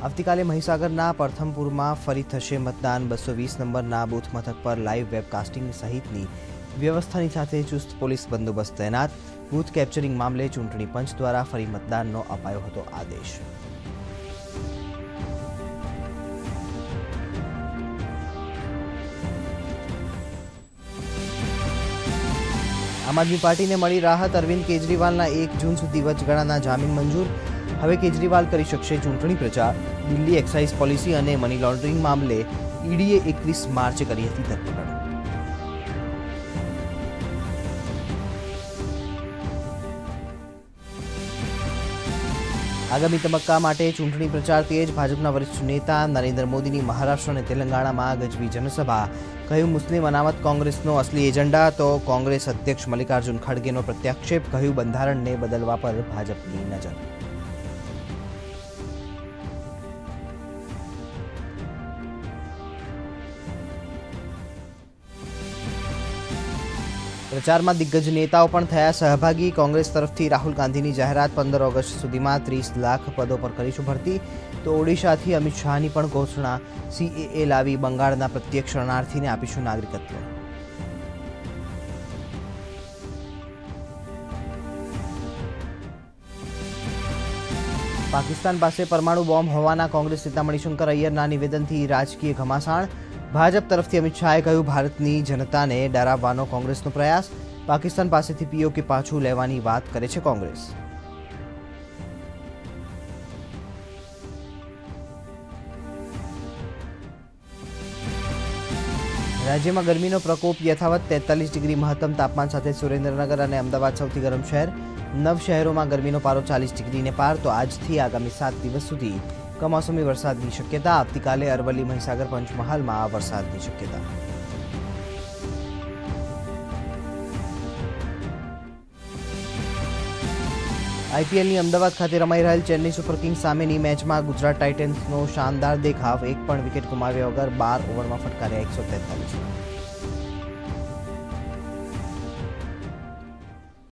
આવતીકાલે મહીસાગરના પરથમપુરમાં ફરી થશે મતદાન. બસો વીસ નંબરના બૂથ મથક પર લાઈવ વેબકાસ્ટિંગ સહિતની વ્યવસ્થાની સાથે ચુસ્ત પોલીસ બંદોબસ્ત તૈનાત. બૂથ કેપ્ચરિંગ મામલે ચૂંટણી પંચ દ્વારા ફરી મતદાનનો અપાયો હતો આદેશ. આમ આદમી પાર્ટીને મળી રાહત. અરવિંદ કેજરીવાલના એક જૂન સુધી વચગાળાના જામીન મંજૂર. હવે કેજરીવાલ કરી શકશે ચૂંટણી પ્રચાર. દિલ્હી એક્સાઇઝ પોલિસી અને મની લોન્ડરિંગ મામલે ઈડીએ એકવીસ માર્ચે કરી હતી ધરપકડ. આગામી તબક્કા માટે ચૂંટણી પ્રચાર તેજ ભાજપના વરિષ્ઠ નેતા નરેન્દ્ર મોદીની મહારાષ્ટ્ર અને તેલંગાણામાં ગજવી જનસભા. કહ્યું, મુસ્લિમ અનામત કોંગ્રેસનો અસલી એજન્ડા તો કોંગ્રેસ અધ્યક્ષ મલ્લિકાર્જુન ખડગેનો પ્રત્યાક્ષેપ, કહ્યું, બંધારણને બદલવા પર ભાજપની નજર પ્રચારમાં દિગ્ગજ નેતાઓ પણ થયા સહભાગી. કોંગ્રેસ તરફથી રાહુલ ગાંધીની જાહેરાત પંદર ઓગસ્ટ સુધીમાં ત્રીસ લાખ પદો પર કરીશું ભરતી. તો ઓડિશાથી અમિત શાહની પણ ઘોષણા સીએએ લાવી બંગાળના પ્રત્યેક શરણાર્થીને આપીશું નાગરિકત્વ. પાકિસ્તાન પાસે પરમાણુ બોમ્બ હોવાના કોંગ્રેસ નેતા મણિશંકર અય્યરના નિવેદનથી રાજકીય ઘમાસાણ. ભાજપ તરફથી અમિત શાહે કહ્યું, ભારતની જનતાને ડરાવવાનો કોંગ્રેસનો પ્રયાસ. પાકિસ્તાન પાસેથી પીઓકે પાછું લેવાની વાત કરે છે કોંગ્રેસ. રાજ્યમાં ગરમીનો પ્રકોપ યથાવત તેતાલીસ ડિગ્રી મહત્તમ તાપમાન સાથે સુરેન્દ્રનગર અને અમદાવાદ સૌથી ગરમ શહેર. નવ શહેરોમાં ગરમીનો પારો ચાલીસ ડિગ્રીને પાર, તો આજથી આગામી સાત દિવસ સુધી કમોસમી વરસાદની શક્યતા. આવતીકાલે અરવલ્લી મહીસાગર પંચમહાલમાં વરસાદની શક્યતા. આઈપીએલની અમદાવાદ ખાતે રમાઈ રહેલ ચેન્નઈ સુપર કિંગ્સ સામેની મેચમાં ગુજરાત ટાઇટન્સનો શાનદાર દેખાવ. એક પણ વિકેટ ગુમાવ્યા વગર બાર ઓવરમાં ફટકાર્યા એકસો તેતાલીસ.